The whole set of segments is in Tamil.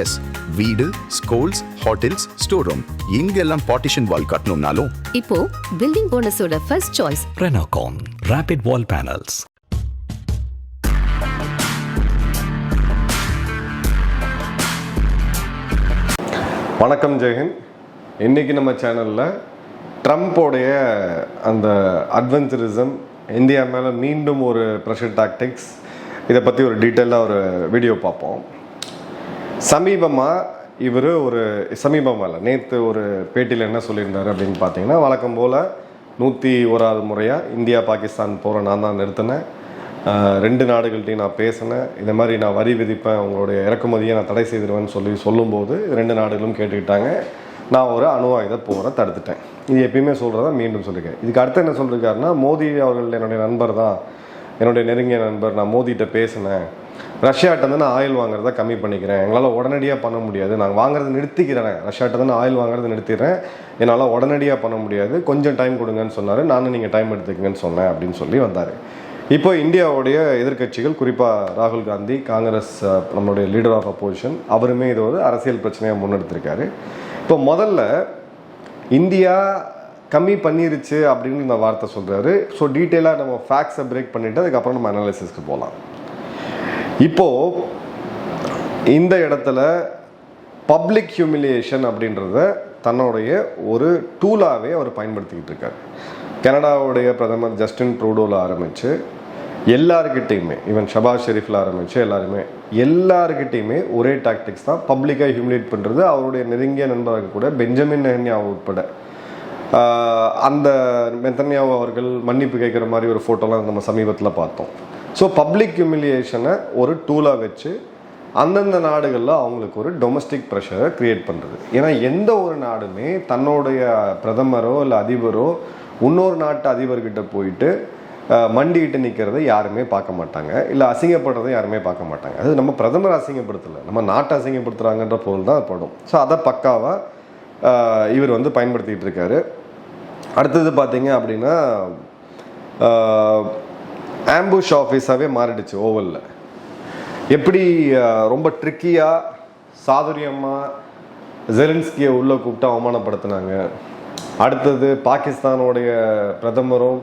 எஸ் வீடு ஸ்கூல்ஸ் ஹோட்டல்ஸ் ஸ்டோர் ரூம் இங்கெல்லாம் பார்ட்டிஷன் வால் கட்டணும்னாலும். இப்போ building போனஸோட first choice Renocon Rapid Wall Panels. வணக்கம் ஜெயஹிந்த் இன்னைக்கு நம்ம சேனலில் ட்ரம்ப்போடைய அந்த அட்வென்ச்சரிசம் இந்தியா மேலே மீண்டும் ஒரு ப்ரெஷர் டாக்டிக்ஸ் இதை பற்றி ஒரு டீட்டெயிலாக ஒரு வீடியோ பார்ப்போம். சமீபமாக இவர் ஒரு சமீபமாக இல்லை நேற்று ஒரு பேட்டியில் என்ன சொல்லியிருந்தார் அப்படின்னு பார்த்தீங்கன்னா வழக்கம் போல் நூற்றி ஓராவது முறையாக இந்தியா பாகிஸ்தான் போகிற நான் தான் நிறுத்தினேன். ரெண்டு நாடுகள்கிட்டையும் நான் பேசினேன். இந்த மாதிரி நான் வரி விதிப்பேன் உங்களுடைய இறக்குமதியை நான் தடை செய்திருவேன்னு சொல்லி சொல்லும்போது ரெண்டு நாடுகளும் கேட்டுக்கிட்டாங்க. நான் ஒரு அணு ஆயுத போரை தடுத்துட்டேன். இது எப்பயுமே சொல்கிறதா மீண்டும் சொல்லியிருக்கேன் இதுக்கு அடுத்து என்ன சொல்லியிருக்காருன்னா மோடி அவர்கள் என்னுடைய நண்பர் தான். என்னுடைய நெருங்கிய நண்பர் நான் மோதிகிட்ட பேசினேன். ரஷ்யாட்ட நான் ஆயில் வாங்குறத கம்மி பண்ணிக்கிறேன். எங்களால் உடனடியாக பண்ண முடியாது. நான் வாங்குறத நிறுத்திக்கிறேன். ரஷ்யாட்ட தான் ஆயில் வாங்குறது நிறுத்திடுறேன். என்னால் உடனடியாக பண்ண முடியாது. கொஞ்சம் டைம் கொடுங்கன்னு சொன்னார். நானும் நீங்கள் டைம் எடுத்துக்கங்கன்னு சொன்னேன் அப்படின்னு சொல்லி வந்தார். இப்போ இந்தியாவுடைய எதிர்க்கட்சிகள் குறிப்பாக ராகுல் காந்தி காங்கிரஸ் நம்மளுடைய லீடர் ஆஃப் அப்போசிஷன் அவருமே இது ஒரு அரசியல் பிரச்சனையாக முன்னெடுத்திருக்காரு. இப்போ முதல்ல இந்தியா கம்மி பண்ணிருச்சு அப்படின்னு இந்த வார்த்தை சொல்கிறாரு ஸோ டீட்டெயிலாக நம்ம ஃபேக்ஸை பிரேக் பண்ணிவிட்டு அதுக்கப்புறம் நம்ம அனாலிசிஸ்க்கு போகலாம் இப்போ இந்த இடத்துல பப்ளிக் ஹியூமிலியேஷன் அப்படின்றத தன்னுடைய ஒரு டூலாகவே அவர் பயன்படுத்திக்கிட்டு இருக்கார். கனடாவுடைய பிரதமர் ஜஸ்டின் ட்ரூடோவில் ஆரம்பித்து எல்லாருக்கிட்டேயுமே ஈவன் ஷபாஸ் ஷெரீஃபில் ஆரம்பித்து எல்லாருமே எல்லாருக்கிட்டேயுமே ஒரே டாக்டிக்ஸ் தான் பப்ளிக்காக ஹியூமிலேட் பண்ணுறது அவருடைய நெருங்கிய நண்பராக கூட பெஞ்சமின் நெஹன்யாவு உட்பட. அந்த மெத்தன்யாவோ அவர்கள் மன்னிப்பு கேட்குற மாதிரி ஒரு ஃபோட்டோலாம் நம்ம சமீபத்தில் பார்த்தோம். ஸோ பப்ளிக் ஹியூமிலியேஷனை ஒரு டூலாக வச்சு அந்தந்த நாடுகளில் அவங்களுக்கு ஒரு டொமஸ்டிக் ப்ரெஷரை க்ரியேட் பண்ணுறது ஏன்னா எந்த ஒரு நாடுமே தன்னுடைய பிரதமரோ இல்லை அதிபரோ இன்னொரு நாட்டு அதிபர்கிட்ட போயிட்டு மண்டிக்கிட்டு நிற்கிறத யாருமே பார்க்க மாட்டாங்க. இல்லை அசிங்கப்படுறதை யாருமே பார்க்க மாட்டாங்க. அது நம்ம பிரதமர் அசிங்கப்படுத்தலை. நம்ம நாட்டை அசிங்கப்படுத்துகிறாங்கன்ற பொருள் தான் படும். ஸோ அதை பக்காவாக இவர் வந்து பயன்படுத்திகிட்டு இருக்காரு. அடுத்தது பார்த்தீங்க அப்படின்னா ஆம்புஷ் ஆஃபீஸாகவே மாறிடுச்சு ஓவலில் எப்படி ரொம்ப ட்ரிக்கியாக சாதுரியமாக ஜெலின்ஸ்கியை உள்ளே கூப்பிட்டு அவமானப்படுத்தினாங்க. அடுத்தது பாகிஸ்தானுடைய பிரதமரும்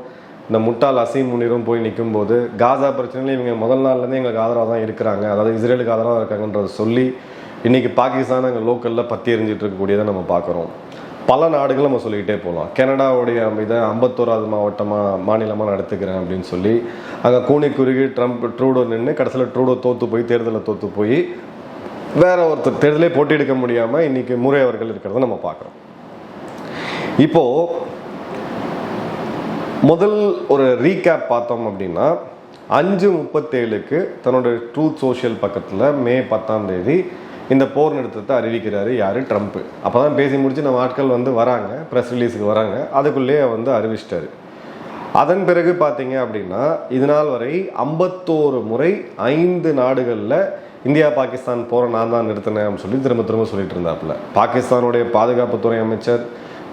இந்த முட்டாள் அசீம் முனிரும் போய் நிற்கும்போது காசா பிரச்சனையில் இவங்க முதல் நாள்லேருந்து எங்களுக்கு ஆதரவாக தான் இருக்கிறாங்க. அதாவது இஸ்ரேலுக்கு ஆதரவாக இருக்காங்கன்றத சொல்லி இன்னைக்கு பாகிஸ்தான் எங்கள் லோக்கலில் பற்றி எரிஞ்சிட்டு இருக்கக்கூடியதை நம்ம பார்க்குறோம். பல நாடுகள் நம்ம சொல்லிக்கிட்டே போகலாம் கனடாவுடைய இதை ஐம்பத்தோராவது மாவட்டமாக மாநிலமாக நடத்துக்கிறேன் அப்படின்னு சொல்லி அங்கே கூனி குறுகி ட்ரம்ப் ட்ரூடோ நின்று கடைசியில் ட்ரூடோ தோற்று போய் தேர்தலில் தோற்று போய் வேற ஒருத்தர் தேர்தலே போட்டியெடுக்க முடியாமல் இன்னைக்கு முறை அவர்கள் இருக்கிறத நம்ம பார்க்குறோம். இப்போ முதல் ஒரு ரீகேப் பார்த்தோம் அப்படின்னா அஞ்சு முப்பத்தேழுக்கு தன்னோட ட்ரூத் சோஷியல் பக்கத்தில் மே பத்தாம் தேதி இந்த போர் நிறுத்தத்தை அறிவிக்கிறாரு யார்? ட்ரம்ப்பு அப்போ தான் பேசி முடிச்சு நம்ம ஆட்கள் வந்து வராங்க ப்ரெஸ் ரிலீஸுக்கு வராங்க. அதுக்குள்ளேயே வந்து அறிவிச்சிட்டாரு. அதன் பிறகு பார்த்தீங்க அப்படின்னா இது நாள் வரை ஐம்பத்தோரு முறை ஐந்து நாடுகளில் இந்தியா பாகிஸ்தான் போகிற நான் தான் நிறுத்தினேன் அப்படின்னு சொல்லி திரும்ப திரும்ப சொல்லிட்டு இருந்தாப்புல. பாகிஸ்தானுடைய பாதுகாப்புத்துறை அமைச்சர்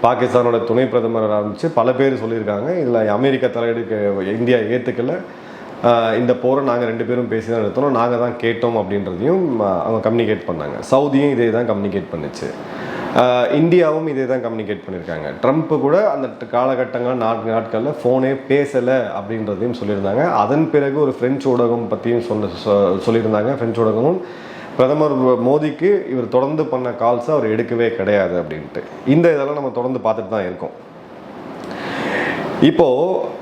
பாகிஸ்தானோட துணை பிரதமர் ஆரம்பித்து பல பேர் சொல்லியிருக்காங்க. இதில் அமெரிக்க தலையீடுக்கு இந்தியா ஏற்றுக்கல இந்த போரை நாங்கள் ரெண்டு பேரும் பேசி தான் நிறுத்தணும் நாங்கள் தான் கேட்டோம் அப்படின்றதையும் அவங்க கம்யூனிகேட் பண்ணாங்க. சவுதியும் இதே தான் கம்யூனிகேட் பண்ணுச்சு. இந்தியாவும் இதே தான் கம்யூனிகேட் பண்ணியிருக்காங்க ட்ரம்ப்பு கூட அந்த காலகட்டங்கள் நான்கு நாட்களில் ஃபோனே பேசலை அப்படின்றதையும் சொல்லியிருந்தாங்க. அதன் பிறகு ஒரு ஃப்ரெஞ்சு ஊடகம் பற்றியும் சொன்ன சொ- சொல்லியிருந்தாங்க. ஃப்ரெஞ்சு ஊடகமும் பிரதமர் மோடிக்கு இவர் தொடர்ந்து பண்ண கால்ஸை அவர் எடுக்கவே கிடையாது அப்படின்ட்டு. இந்த இதெல்லாம் நம்ம தொடர்ந்து பார்த்துட்டு தான் இருக்கோம். இப்போது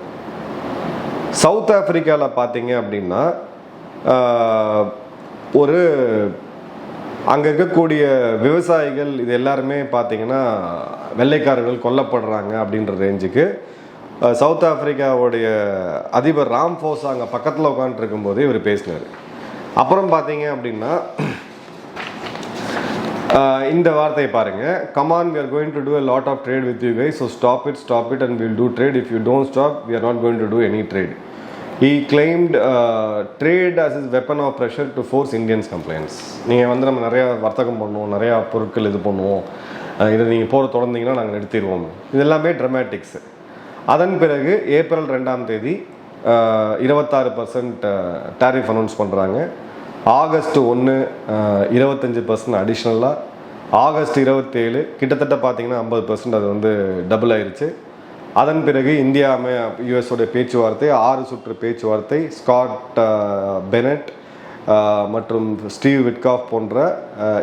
சவுத் ஆஃப்ரிக்காவில் பார்த்தீங்க அப்படின்னா ஒரு அங்கே இருக்கக்கூடிய விவசாயிகள் இது எல்லாருமே பார்த்தீங்கன்னா வெள்ளைக்காரர்கள் கொல்லப்படுறாங்க அப்படின்ற ரேஞ்சுக்கு. சவுத் ஆஃப்ரிக்காவுடைய அதிபர் ராம் ராம்ஃபோஸ் அங்கே பக்கத்தில் உட்காந்துருக்கும் போது இவர் பேசினார். அப்புறம் பார்த்தீங்க அப்படின்னா இந்த வார்த்தையை பாருங்க. Come on we are going to do a lot of trade with you guy so stop it stop it and will do trade if you don't stop we are not going to do any trade he claimed trade as is weapon of pressure to force Indians complaints நீங்கள் வந்து நம்ம நிறையா வர்த்தகம் பண்ணுவோம் நிறையா பொருட்கள் இது பண்ணுவோம். இதை நீங்கள் போகிற தொடர்ந்தீங்கன்னா நாங்கள் நிறுத்திடுவோம். இது எல்லாமே ட்ரமேட்டிக்ஸ் அதன் பிறகு ஏப்ரல் ரெண்டாம் தேதி இருபத்தாறு பர்சன்ட் டேரிஃப் அனௌன்ஸ் பண்ணுறாங்க ஆகஸ்ட் ஒன்று இருபத்தஞ்சி பர்சன்ட் அடிஷ்னலாக ஆகஸ்ட் இருபத்தேழு கிட்டத்தட்ட பார்த்தீங்கன்னா ஐம்பது பர்சன்ட் அது வந்து டபுள் ஆயிடுச்சு அதன் பிறகு இந்தியா யுஎஸோட பேச்சுவார்த்தை ஆறு சுற்று பேச்சுவார்த்தை ஸ்காட் பெனட் மற்றும் ஸ்டீவ் விட்காஃப் போன்ற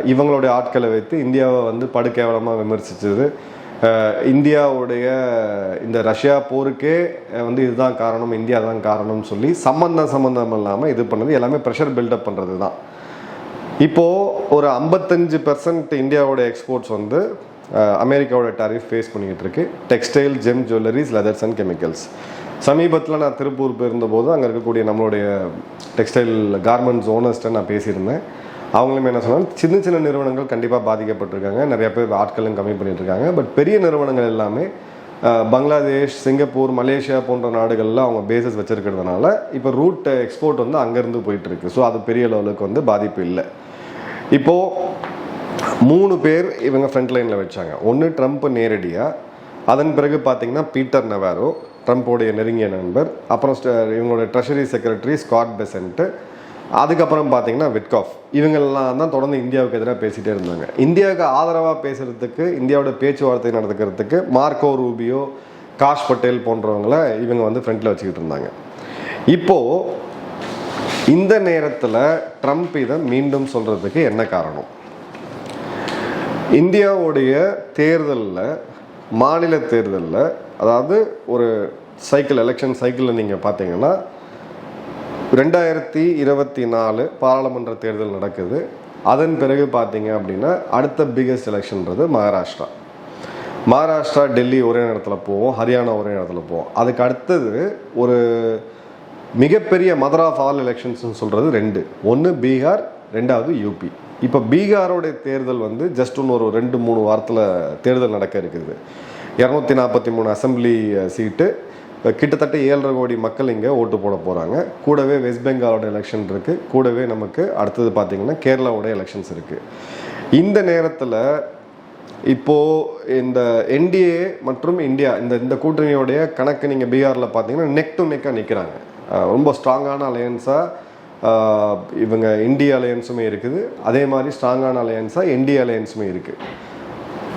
இவங்களுடைய ஆட்களை வைத்து இந்தியாவை வந்து படுகேவலமாக விமர்சித்தது இந்தியாவுடைய இந்த ரஷ்யா போருக்கே வந்து இதுதான் காரணம் இந்தியா தான் காரணம்னு சொல்லி சம்மந்தம் சம்மந்தம் இல்லாமல் இது பண்ணது. எல்லாமே ப்ரெஷர் பில்டப் பண்ணுறது தான் இப்போது ஒரு ஐம்பத்தஞ்சு பர்சன்ட் இந்தியாவோட எக்ஸ்போர்ட்ஸ் வந்து அமெரிக்காவோட டாரிஃப் ஃபேஸ் பண்ணிக்கிட்டு இருக்கு textile gem jewelleries leathers and chemicals சமீபத்தில் நான் திருப்பூர் போயிருந்தபோது அங்கே இருக்கக்கூடிய நம்மளுடைய டெக்ஸ்டைல் கார்மெண்ட்ஸ் ஓனர்ஸ்ட்டை நான் பேசியிருந்தேன். அவங்களுமே என்ன சொன்னாங்க சின்ன சின்ன நிறுவனங்கள் கண்டிப்பாக பாதிக்கப்பட்டிருக்காங்க. நிறைய பேர் ஆட்களும் கம்மி பண்ணிட்டுருக்காங்க பட் பெரிய நிறுவனங்கள் எல்லாமே பங்களாதேஷ் சிங்கப்பூர் மலேசியா போன்ற நாடுகளில் அவங்க பேசஸ் வச்சுருக்கிறதுனால இப்போ ரூட் எக்ஸ்போர்ட் வந்து அங்கேருந்து போயிட்டுருக்கு. ஸோ அது பெரிய லெவலுக்கு வந்து பாதிப்பு இல்லை. இப்போது மூணு பேர் இவங்க ஃப்ரண்ட் லைனில் வச்சாங்க. ஒன்று ட்ரம்ப் நேரடியாக அதன் பிறகு பார்த்தீங்கன்னா பீட்டர் நவாரோ ட்ரம்ப்போடைய நெருங்கிய நண்பர் அப்புறம் ஸ்ட- இவங்களோட ட்ரெஷரி செக்ரட்டரி ஸ்காட் பெசன்ட்டு அதுக்கப்புறம் பார்த்தீங்கன்னா விட்காஃப் இவங்கெல்லாம் தான் தொடர்ந்து இந்தியாவுக்கு எதிராக பேசிகிட்டே இருந்தாங்க. இந்தியாவுக்கு ஆதரவாக பேசுகிறதுக்கு இந்தியாவோட பேச்சுவார்த்தை நடத்துக்கிறதுக்கு மார்க்கோ ரூபியோ காஷ் பட்டேல் போன்றவங்கள இவங்க வந்து ஃப்ரண்ட்டில் வச்சுக்கிட்டு இருந்தாங்க. இப்போது இந்த நேரத்தில் ட்ரம்ப் இதை மீண்டும் சொல்கிறதுக்கு என்ன காரணம்? இந்தியாவுடைய தேர்தலில் மாநில தேர்தலில் அதாவது ஒரு சைக்கிள் எலெக்ஷன் சைக்கிளில் நீங்கள் பார்த்தீங்கன்னா ரெண்டாயிரத்தி இருபத்தி நாலு பாராளுமன்ற தேர்தல் நடக்குது. அதன் பிறகு பார்த்தீங்க அப்படின்னா அடுத்த பிகஸ்ட் எலெக்ஷன்றது மகாராஷ்டிரா. மகாராஷ்டிரா டெல்லி ஒரே நேரத்தில் போவோம் ஹரியானா ஒரே நேரத்தில் போவோம். அதுக்கு அடுத்தது ஒரு மிகப்பெரிய மதர் ஆஃப் ஆல் எலெக்ஷன்ஸ்னு சொல்கிறது ரெண்டு. ஒன்று பீகார் ரெண்டாவது யூபி இப்போ பீகாரோடைய தேர்தல் வந்து ஜஸ்ட் ஒன்று ஒரு ரெண்டு மூணு வாரத்தில் தேர்தல் நடக்க இருக்குது. இரநூத்தி நாற்பத்தி மூணு அசெம்பிளி சீட்டு கிட்டத்தட்ட ஏழரை கோடி மக்கள் இங்கே ஓட்டு போட போகிறாங்க கூடவே வெஸ்ட் பெங்காலோட எலெக்ஷன் இருக்குது கூடவே நமக்கு அடுத்தது பார்த்தீங்கன்னா கேரளாவோட எலெக்ஷன்ஸ் இருக்குது இந்த நேரத்தில் இப்போ இந்த என்டிஏ மற்றும் இந்தியா இந்த இந்த கூட்டணியோடைய கணக்கு நீங்கள் பீகாரில் பார்த்தீங்கன்னா நெக் டு நெக்காக நிற்கிறாங்க ரொம்ப ஸ்ட்ராங்கான அலையன்ஸாக இவங்க இந்திய அலையன்ஸுமே இருக்குது. அதே மாதிரி ஸ்ட்ராங்கான அலையன்ஸாக இந்திய அலையன்ஸுமே இருக்குது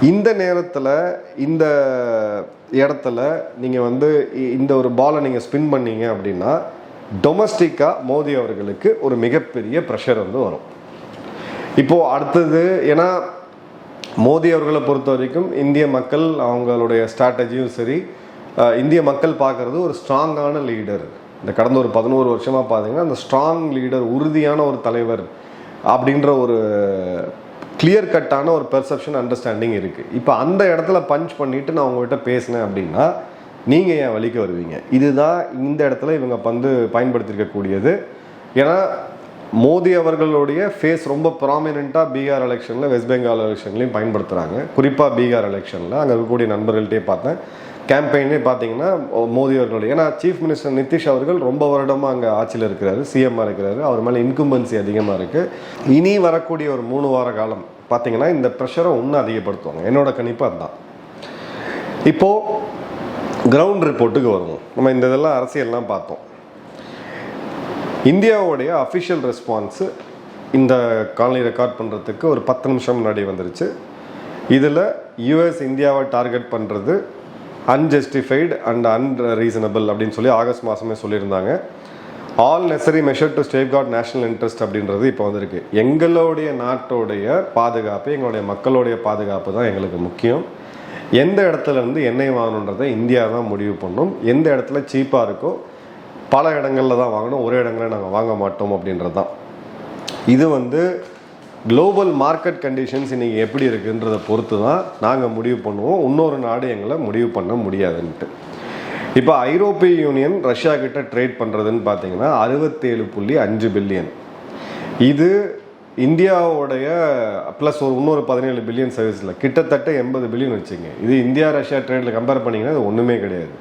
இந்த நேரத்தில் இந்த இடத்துல நீங்கள் வந்து இ- இந்த ஒரு பாலை நீங்கள் ஸ்பின் பண்ணீங்க அப்படின்னா டொமஸ்டிக்காக மோடி அவர்களுக்கு ஒரு மிகப்பெரிய ப்ரெஷர் வந்து வரும். இப்போது அடுத்தது ஏன்னா மோடி அவர்களை பொறுத்த வரைக்கும் இந்திய மக்கள் அவங்களுடைய ஸ்ட்ராட்டஜியும் சரி இந்திய மக்கள் பார்க்குறது ஒரு ஸ்ட்ராங்கான லீடர் இந்த கடந்த ஒரு பதினோரு வருஷமாக பார்த்தீங்கன்னா அந்த ஸ்ட்ராங் லீடர் உறுதியான ஒரு தலைவர் அப்படின்ற ஒரு கிளியர் கட்டான ஒரு பெர்செப்ஷன் அண்டர்ஸ்டாண்டிங் இருக்குது இப்போ அந்த இடத்துல பஞ்ச் பண்ணிவிட்டு நான் உங்கள்கிட்ட பேசினேன் அப்படின்னா நீங்கள் ஏன் வலிக்க வருவீங்க? இதுதான் இந்த இடத்துல இவங்க வந்து பயன்படுத்தியிருக்கக்கூடியது ஏன்னா மோடி அவர்களுடைய ஃபேஸ் ரொம்ப ப்ராமினெண்ட்டாக பீகார் எலெக்ஷனில் வெஸ்ட் பெங்கால் எலெக்ஷன்லையும் பயன்படுத்துகிறாங்க குறிப்பாக பீகார் எலெக்ஷனில் அங்கே இருக்கக்கூடிய நண்பர்கள்ட்டே பார்த்தேன். கேம்பெயினே பார்த்தீங்கன்னா மோடி அவர்களுடைய ஏன்னா சீஃப் மினிஸ்டர் நிதிஷ் அவர்கள் ரொம்ப வருடமாக அங்கே ஆட்சியில் இருக்கிறாரு சிஎம்மாக இருக்கிறாரு. அவர் மேலே இன்கும்பன்சி அதிகமாக இருக்குது இனி வரக்கூடிய ஒரு மூணு வார காலம் பார்த்தீங்கன்னா இந்த ப்ரெஷரை இன்னும் அதிகப்படுத்துவாங்க. என்னோட கணிப்பு அதுதான். இப்போது கிரவுண்ட் ரிப்போர்ட்டுக்கு வருவோம். நம்ம இந்த இதெல்லாம் அரசியல்லாம் பார்த்தோம். இந்தியாவுடைய அஃபிஷியல் ரெஸ்பான்ஸு இந்த காலனி ரெக்கார்ட் பண்ணுறதுக்கு ஒரு பத்து நிமிஷம் முன்னாடி வந்துருச்சு. இதில் யூஎஸ் இந்தியாவை டார்கெட் பண்ணுறது அன்ஜஸ்டிஃபைடு அண்ட் அன்ரீசனபிள் அப்படின்னு சொல்லி ஆகஸ்ட் மாதமே சொல்லியிருந்தாங்க. All necessary measure to safeguard national interest அப்படின்றது இப்போ வந்திருக்கு. எங்களுடைய நாட்டோடைய பாதுகாப்பு எங்களுடைய மக்களுடைய பாதுகாப்பு தான் எங்களுக்கு முக்கியம். எந்த இடத்துல இருந்து எண்ணெய் வாங்கணுன்றதை இந்தியா தான் முடிவு பண்ணும். எந்த இடத்துல சீப்பாக இருக்கோ பல இடங்களில் தான் வாங்கணும். ஒரே இடங்களில் நாங்கள் வாங்க மாட்டோம் அப்படின்றது தான். இது வந்து குளோபல் மார்க்கெட் கண்டிஷன்ஸ் இன்னைக்கு எப்படி இருக்குன்றதை பொறுத்து தான் நாங்கள் முடிவு பண்ணுவோம். இன்னொரு நாடு எங்களை முடிவு பண்ண முடியாதுன்ட்டு. இப்போ ஐரோப்பிய யூனியன் ரஷ்யா கிட்ட ட்ரேட் பண்ணுறதுன்னு பார்த்தீங்கன்னா அறுபத்தேழு புள்ளி அஞ்சு பில்லியன் இது இந்தியாவுடைய ப்ளஸ் ஒரு இன்னொரு பதினேழு பில்லியன் சர்வீஸில் கிட்டத்தட்ட எண்பது பில்லியன் வச்சுங்க. இது இந்தியா ரஷ்யா ட்ரேடில் கம்பேர் பண்ணிங்கன்னா இது ஒன்றுமே கிடையாது.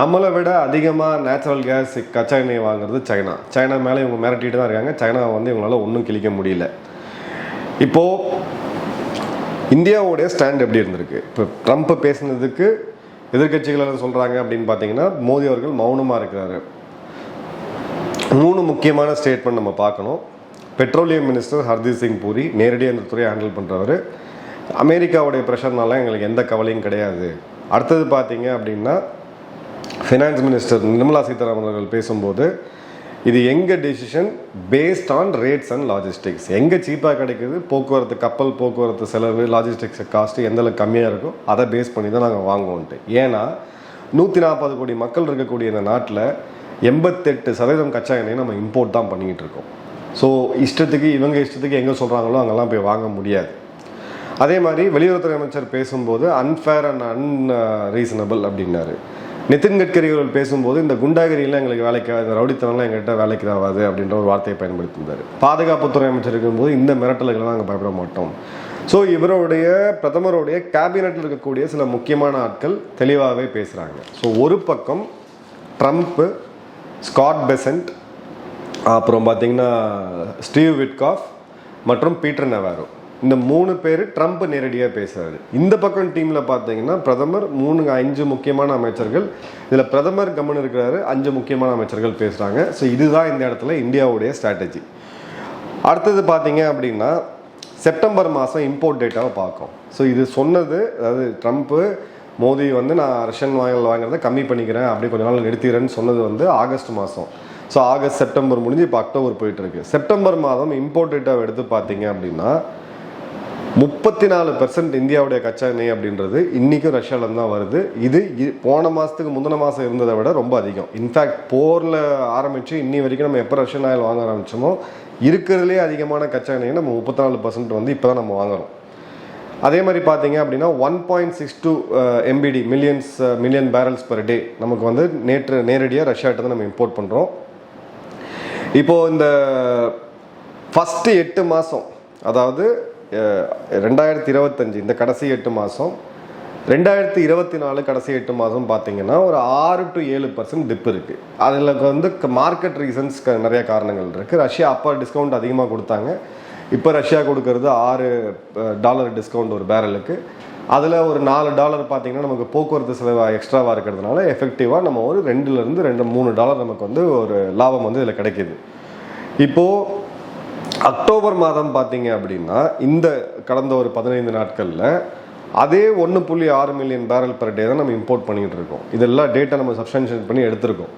நம்மளை விட அதிகமாக நேச்சுரல் கேஸ் கச்சா எண்ணெய் வாங்குறது சைனா. சைனா மேலே இவங்க மிரட்டிட்டு தான் இருக்காங்க. சைனாவை வந்து இவங்களால ஒன்றும் கிழிக்க முடியல. இப்போது இந்தியாவுடைய ஸ்டாண்ட் எப்படி இருந்திருக்கு? இப்போ ட்ரம்ப் பேசினதுக்கு எதிர்க்கட்சிகள் என்ன சொல்கிறாங்க அப்படின்னு பார்த்தீங்கன்னா மோடி அவர்கள் மௌனமாக இருக்கிறாரு. மூணு முக்கியமான ஸ்டேட்மெண்ட் நம்ம பார்க்கணும். பெட்ரோலியம் மினிஸ்டர் ஹர்தீப் சிங் பூரி நேரடியாக இந்த துறையை ஹேண்டில் பண்ணுறவர் அமெரிக்காவுடைய ப்ரெஷர்னால எங்களுக்கு எந்த கவலையும் கிடையாது. அடுத்தது பார்த்தீங்க அப்படின்னா ஃபினான்ஸ் மினிஸ்டர் நிர்மலா சீதாராமன் அவர்கள் பேசும்போது இது எங்கள் decision based on rates and logistics எங்கே சீப்பாக கிடைக்குது? போக்குவரத்து கப்பல் போக்குவரத்து செலவு லாஜிஸ்டிக்ஸ் காஸ்ட்டு எந்த அளவுக்கு கம்மியாக இருக்கோ அதை பேஸ் பண்ணி தான் நாங்கள் வாங்குவோன்ட்டு ஏன்னா நூற்றி நாற்பது கோடி மக்கள் இருக்கக்கூடிய இந்த நாட்டில் எண்பத்தெட்டு சதவீதம் கச்சா எண்ணெயை நம்ம இம்போர்ட் தான் பண்ணிக்கிட்டு இருக்கோம். ஸோ இஷ்டத்துக்கு இவங்க இஷ்டத்துக்கு எங்கே சொல்கிறாங்களோ அங்கெல்லாம் போய் வாங்க முடியாது. அதே மாதிரி வெளியுறவுத்துறை அமைச்சர் பேசும்போது அன்ஃபேர் அண்ட் அன் ரீசனபிள் அப்படின்னாரு. நிதின் கட்கரி அவர்கள் பேசும்போது இந்த குண்டாகிரியில் எங்களுக்கு வேலைக்கு ஆகாது, இந்த ரவுடித்தனம்லாம் எங்கள்கிட்ட வேலைக்கு ஆகாது அப்படின்ற ஒரு வார்த்தையை பயன்படுத்தியிருந்தார். பாதுகாப்புத்துறை அமைச்சர் இருக்கும்போது இந்த மிரட்டல்கள்லாம் நாங்கள் பயப்பட மாட்டோம். ஸோ இவருடைய பிரதமருடைய கேபினெட்டில் இருக்கக்கூடிய சில முக்கியமான ஆட்கள் தெளிவாகவே பேசுகிறாங்க ஸோ ஒரு பக்கம் ட்ரம்ப்பு ஸ்காட் பெசன்ட் அப்புறம் பார்த்தீங்கன்னா ஸ்டீவ் விட்காஃப் மற்றும் பீட்டர் நவாரோ இந்த மூணு பேர் ட்ரம்ப் நேரடியாக பேசுறாரு. இந்த பக்கம் டீமில் பார்த்தீங்கன்னா பிரதமர் மூணு அஞ்சு முக்கியமான அமைச்சர்கள். இதில் பிரதமர் கவனம் இருக்கிறாரு அஞ்சு முக்கியமான அமைச்சர்கள் பேசுகிறாங்க ஸோ இதுதான் இந்த இடத்துல இந்தியாவுடைய ஸ்ட்ராட்டஜி அடுத்தது பார்த்தீங்க அப்படின்னா செப்டம்பர் மாதம் இம்போர்ட் டேட்டாவை பார்க்கும் ஸோ இது சொன்னது அதாவது ட்ரம்ப்பு மோடி வந்து நான் ரஷ்யன் வாங்கல் வாங்குறத கம்மி பண்ணிக்கிறேன் அப்படி கொஞ்ச நாள் நிறுத்திடுறேன்னு சொன்னது வந்து ஆகஸ்ட் மாதம் ஸோ ஆகஸ்ட் செப்டம்பர் முடிஞ்சு இப்போ அக்டோபர் போயிட்டு இருக்கு. செப்டம்பர் மாதம் இம்போர்ட் டேட்டாவை எடுத்து பார்த்தீங்க அப்படின்னா முப்பத்தி நாலு பெர்சன்ட் இந்தியாவுடைய கச்சா எண்ணெய் அப்படின்றது இன்றைக்கும் ரஷ்யாவிலேருந்து தான் வருது. இது இ- போன மாதத்துக்கு முந்தின மாதம் இருந்ததை விட ரொம்ப அதிகம். இன்ஃபேக்ட் போரில் ஆரம்பித்து இன்னி வரைக்கும் நம்ம எப்போ ரஷ்யன் ஆயில் வாங்க ஆரம்பிச்சோமோ இருக்கிறதுலே அதிகமான கச்சா எண்ணெயை நம்ம முப்பத்தி நாலு பர்சன்ட் வந்து இப்போ தான் நம்ம வாங்குறோம். அதே மாதிரி பார்த்தீங்க அப்படின்னா one point six two MPD millions million barrels per day நமக்கு வந்து நேற்று நேரடியாக ரஷ்யாட்ட தான் நம்ம இம்போர்ட் பண்ணுறோம் இப்போது இந்த ஃபஸ்ட்டு எட்டு மாதம் அதாவது ரெண்டாயிரத்தி இருபத்தஞ்சு இந்த கடைசி எட்டு மாதம் ரெண்டாயிரத்தி இருபத்தி நாலு கடைசி எட்டு மாதம் பார்த்தீங்கன்னா ஒரு ஆறு டு ஏழு பர்சன்ட் டிப் இருக்குது அதில் வந்து மார்க்கெட் ரீசன்ஸ் நிறைய காரணங்கள் இருக்குது ரஷ்யா அப்போ டிஸ்கவுண்ட் அதிகமாக கொடுத்தாங்க. இப்போ ரஷ்யா கொடுக்கறது ஆறு டாலர் டிஸ்கவுண்ட் ஒரு பேரலுக்கு அதில் ஒரு நாலு டாலர் பார்த்தீங்கன்னா நமக்கு போக்குவரத்து செலவு எக்ஸ்ட்ராவாக இருக்கிறதுனால எஃபெக்டிவாக நம்ம ஒரு ரெண்டுலேருந்து ரெண்டு மூணு டாலர் நமக்கு வந்து ஒரு லாபம் வந்து இதில் கிடைக்கிது. இப்போது அக்டோபர் மாதம் பார்த்தீங்க அப்படின்னா இந்த கடந்த ஒரு பதினைந்து நாட்களில் அதே ஒன்று புள்ளி ஆறு மில்லியன் பேரல் பர் டே தான் நம்ம இம்போர்ட் பண்ணிகிட்டு இருக்கோம். இதெல்லாம் டேட்டா நம்ம சப்ஸ்டன்ஷியேட் பண்ணி எடுத்திருக்கோம்.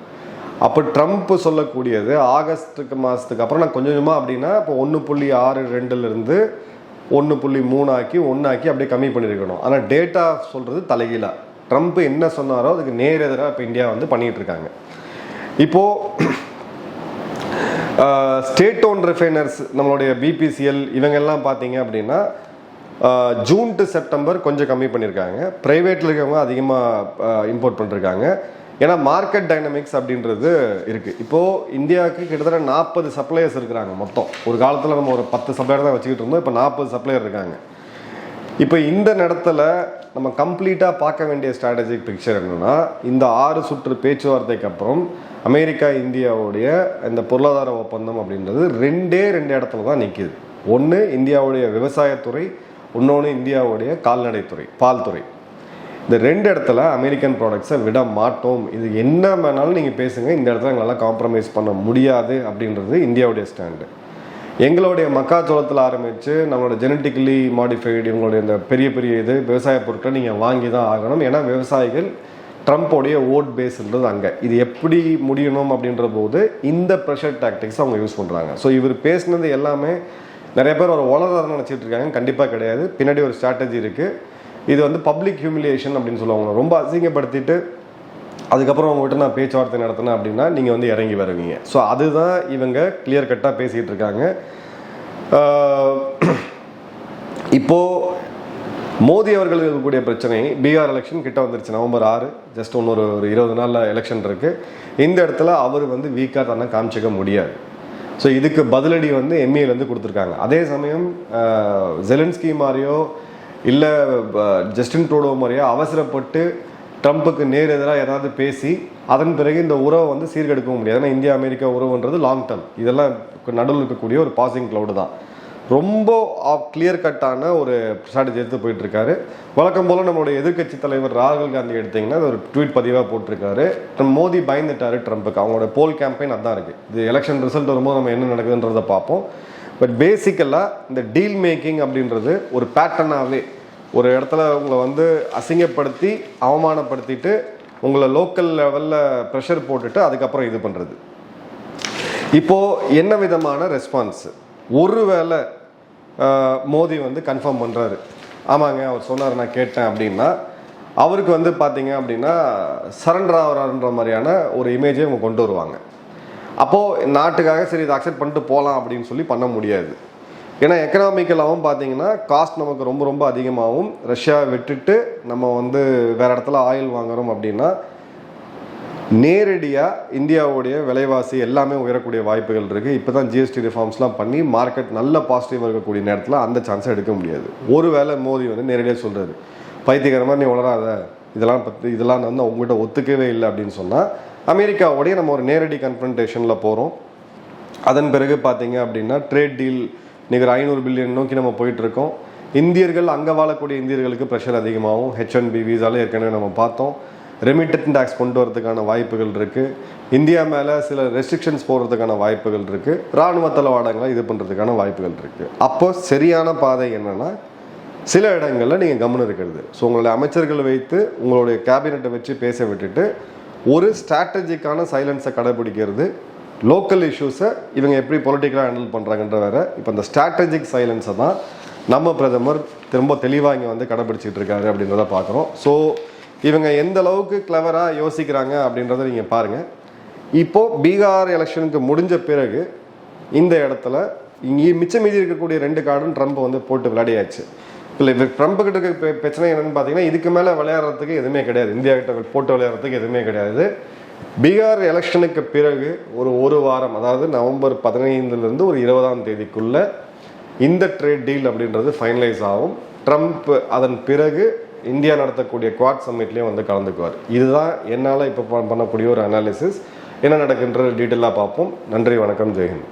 அப்போ ட்ரம்ப் சொல்லக்கூடியது ஆகஸ்ட்டுக்கு மாதத்துக்கு அப்புறம் நான் கொஞ்சம் கொஞ்சமாக அப்படின்னா இப்போ ஒன்று புள்ளி ஆறு ரெண்டுலேருந்து ஒன்று புள்ளி மூணு ஆக்கி ஒன்று ஆக்கி அப்படியே கம்மி பண்ணியிருக்கணும். ஆனால் டேட்டா சொல்கிறது தலைகீழா. ட்ரம்ப் என்ன சொன்னாரோ அதுக்கு நேர் எதிராக இப்போ இந்தியா வந்து பண்ணிகிட்டு இருக்காங்க. இப்போது ஸ்டேட் ஓன் ரிஃபைனர்ஸ் நம்மளுடைய பிபிசிஎல் இவங்கெல்லாம் பார்த்தீங்க அப்படின்னா ஜூன் டு செப்டம்பர் கொஞ்சம் கம்மி பண்ணியிருக்காங்க. ப்ரைவேட்டில் இருக்கவங்க அதிகமாக இம்போர்ட் பண்ணிருக்காங்க. ஏன்னா மார்க்கெட் டைனமிக்ஸ் அப்படின்றது இருக்குது இப்போது இந்தியாவுக்கு கிட்டத்தட்ட நாற்பது சப்ளையர்ஸ் இருக்கிறாங்க மொத்தம். ஒரு காலத்தில் நம்ம ஒரு பத்து சப்ளையர் தான் வச்சுக்கிட்டு இருந்தோம். இப்போ நாற்பது சப்ளையர் இருக்காங்க. இப்போ இந்த இடத்துல நம்ம கம்ப்ளீட்டாக பார்க்க வேண்டிய ஸ்ட்ராட்டஜிக் பிக்சர் என்னென்னா இந்த ஆறு சுற்று பேச்சுவார்த்தைக்கு அப்புறம் அமெரிக்கா இந்தியாவுடைய இந்த பொருளாதார ஒப்பந்தம் அப்படின்றது ரெண்டே ரெண்டு இடத்துல தான் நிற்கிது ஒன்று இந்தியாவுடைய விவசாயத்துறை இன்னொன்று இந்தியாவுடைய கால்நடைத்துறை பால் துறை இந்த ரெண்டு இடத்துல அமெரிக்கன் ப்ராடக்ட்ஸை விட மாட்டோம். இது என்ன வேணாலும் நீங்கள் பேசுங்க. இந்த இடத்துல எங்களால் காம்ப்ரமைஸ் பண்ண முடியாது அப்படின்றது இந்தியாவுடைய ஸ்டாண்டு எங்களுடைய மக்காச்சோளத்தில் ஆரம்பித்து நம்மளோட ஜெனட்டிக்கலி மாடிஃபைடு இவங்களுடைய இந்த பெரிய பெரிய இது விவசாய பொருட்களை நீங்கள் வாங்கி தான் ஆகணும். ஏன்னா விவசாயிகள் ட்ரம்ப்போடைய ஓட் பேஸ்ன்றது அங்கே. இது எப்படி முடியணும் அப்படின்ற போது இந்த ப்ரெஷர் டாக்டிக்ஸ் அவங்க யூஸ் பண்ணுறாங்க ஸோ இவர் பேசுனது எல்லாமே நிறைய பேர் ஒரு உலகம் நினச்சிட்டு இருக்காங்க. கண்டிப்பாக கிடையாது. பின்னாடி ஒரு ஸ்ட்ராட்டஜி இருக்குது இது வந்து பப்ளிக் ஹியூமிலியேஷன் அப்படின்னு சொல்லுவாங்க. ரொம்ப அசிங்கப்படுத்திட்டு அதுக்கப்புறம் உங்ககிட்ட நான் பேச்சுவார்த்தை நடத்தினேன் அப்படின்னா நீங்கள் வந்து இறங்கி வருவீங்க. ஸோ அதுதான் இவங்க கிளியர் கட்டாக பேசிகிட்டு இருக்காங்க. இப்போது மோடி அவர்கள் இருக்கக்கூடிய பிரச்சனை பீகார் எலெக்ஷன் கிட்ட வந்துருச்சு நவம்பர் ஆறு ஜஸ்ட் இன்னொரு ஒரு இருபது நாளில் எலெக்ஷன் இருக்குது இந்த இடத்துல அவர் வந்து வீக்காக தன்னை காமிச்சிக்க முடியாது. ஸோ இதுக்கு பதிலடி வந்து எம்ஏலேருந்து கொடுத்துருக்காங்க. அதே சமயம் ஜெலன்ஸ்கி மாதிரியோ இல்லை ஜஸ்டின் ட்ரூடோ மாதிரியோ அவசரப்பட்டு ட்ரம்ப்புக்கு நேர் எதிராக ஏதாவது பேசி அதன் பிறகு இந்த உறவை வந்து சீர்கெடுக்கவும் முடியாது. ஏன்னா இந்தியா அமெரிக்கா உறவுன்றது லாங் டேர்ம் இதெல்லாம் நடுவில் இருக்கக்கூடிய ஒரு பாசிங் க்ளவுடு தான். ரொம்ப கிளியர் கட்டான ஒரு ஸ்ட்ராட்டஜி எடுத்து போயிட்டு இருக்காரு வழக்கம் போல் நம்மளுடைய எதிர்க்கட்சி தலைவர் ராகுல் காந்தி எடுத்திங்கன்னா ஒரு ட்வீட் பதிவாக போட்டிருக்காரு. மோடி பயந்துட்டாரு ட்ரம்ப்புக்கு அவங்களோட போல் கேம்பெயின் அதான் இருக்குது இது எலெக்ஷன் ரிசல்ட் வரும்போது நம்ம என்ன நடக்குதுன்றதை பார்ப்போம். பட் பேசிக்கலாக இந்த டீல் மேக்கிங் அப்படின்றது ஒரு பேட்டர்னாகவே ஒரு இடத்துல உங்களை வந்து அசிங்கப்படுத்தி அவமானப்படுத்திட்டு உங்களை லோக்கல் லெவலில் ப்ரெஷர் போட்டுட்டு அதுக்கப்புறம் இது பண்ணுறது இப்போது என்ன விதமான ரெஸ்பான்ஸ் ஒருவேளை ஆஹ், மோடி வந்து கன்ஃபார்ம் பண்ணுறாரு ஆமாங்க அவர் சொன்னார் நான் கேட்டேன் அப்படின்னா அவருக்கு வந்து பார்த்தீங்க அப்படின்னா சரண்டர் ஆகிறாருன்ற மாதிரியான ஒரு இமேஜை இவங்க கொண்டு வருவாங்க. அப்போது நாட்டுக்காக சரி இதை அக்செப்ட் பண்ணிட்டு போகலாம் அப்படின்னு சொல்லி பண்ண முடியாது. ஏன்னா எக்கனாமிக்கலாகவும் பார்த்தீங்கன்னா காஸ்ட் நமக்கு ரொம்ப ரொம்ப அதிகமாகவும் ரஷ்யாவை விட்டுட்டு நம்ம வந்து வேறு இடத்துல ஆயில் வாங்குறோம் அப்படின்னா நேரடியாக இந்தியாவுடைய விலைவாசி எல்லாமே உயரக்கூடிய வாய்ப்புகள் இருக்குது இப்போ தான் ஜிஎஸ்டி ரிஃபார்ம்ஸ்லாம் பண்ணி மார்க்கெட் நல்ல பாசிட்டிவாக இருக்கக்கூடிய நேரத்தில் அந்த சான்ஸை எடுக்க முடியாது. ஒரு வேளை மோதி வந்து நேரடியாக சொல்கிறது பைத்தியகரமாக நீ வளராத இதெல்லாம் பற்றி இதெல்லாம் வந்து உங்கள்கிட்ட ஒத்துக்கவே இல்லை அப்படின்னு சொன்னால் அமெரிக்காவோடய நம்ம ஒரு நேரடி கன்ஃபன்டேஷனில் போகிறோம் அதன் பிறகு பார்த்தீங்க அப்படின்னா ட்ரேட் டீல் நிகர் ஐநூறு பில்லியன் நோக்கி நம்ம போயிட்டுருக்கோம். இந்தியர்கள் அங்கே வாழக்கூடிய இந்தியர்களுக்கு ப்ரெஷர் அதிகமாகும். ஹெச் ஒன் பி ஏற்கனவே நம்ம பார்த்தோம். ரெமிட்டன் டேக்ஸ் கொண்டு வரதுக்கான வாய்ப்புகள் இருக்குது இந்தியா மேலே சில ரெஸ்ட்ரிக்ஷன்ஸ் போடுறதுக்கான வாய்ப்புகள் இருக்குது இராணுவ தளவாடங்களை இது பண்ணுறதுக்கான வாய்ப்புகள் இருக்குது அப்போ சரியான பாதை என்னென்னா சில இடங்களில் நீங்கள் கவனம் இருக்கிறது. ஸோ உங்களுடைய அமைச்சர்கள் வைத்து உங்களுடைய கேபினெட்டை வச்சு பேச விட்டுட்டு ஒரு ஸ்ட்ராட்டஜிக்கான சைலன்ஸை கடைபிடிக்கிறது. லோக்கல் இஷ்யூஸை இவங்க எப்படி பொலிட்டிக்கலாக ஹேண்டில் பண்ணுறாங்கன்ற வேறு இப்போ இந்த ஸ்ட்ராட்டஜிக் சைலன்ஸை தான் நம்ம பிரதமர் திரும்ப தெளிவாக இங்கே வந்து கடைபிடிச்சிட்டு இருக்காரு அப்படின்றத பார்க்குறோம் ஸோ இவங்க எந்த அளவுக்கு கிளவராக யோசிக்கிறாங்க அப்படின்றத நீங்கள் பாருங்கள் இப்போது பீகார் எலெக்ஷனுக்கு முடிஞ்ச பிறகு இந்த இடத்துல இங்கே மிச்சம் மீதி இருக்கக்கூடிய ரெண்டு கார்டும் ட்ரம்ப் வந்து போட்டு விளையாடியாச்சு. இல்லை இப்போ ட்ரம்ப் கிட்ட இருக்க பிரச்சனை என்னென்னு பார்த்தீங்கன்னா இதுக்கு மேலே விளையாடுறதுக்கு எதுவுமே கிடையாது. இந்தியா கிட்ட போட்டு விளையாடுறதுக்கு எதுவுமே கிடையாது. பீகார் எலெக்ஷனுக்கு பிறகு ஒரு ஒரு வாரம் அதாவது நவம்பர் பதினைந்துலேருந்து ஒரு இருபதாம் தேதிக்குள்ள இந்த ட்ரேட் டீல் அப்படின்றது ஃபைனலைஸ் ஆகும். ட்ரம்ப் அதன் பிறகு இந்தியா நடத்தக்கூடிய குவாட் சம்மிட்லேயும் வந்து கலந்துக்குவார். இதுதான் என்னால் இப்போ பண்ணக்கூடிய ஒரு அனாலிசிஸ் என்ன நடக்குன்ற டீட்டெயிலாக பார்ப்போம். நன்றி வணக்கம் ஜெயஹிந்த்.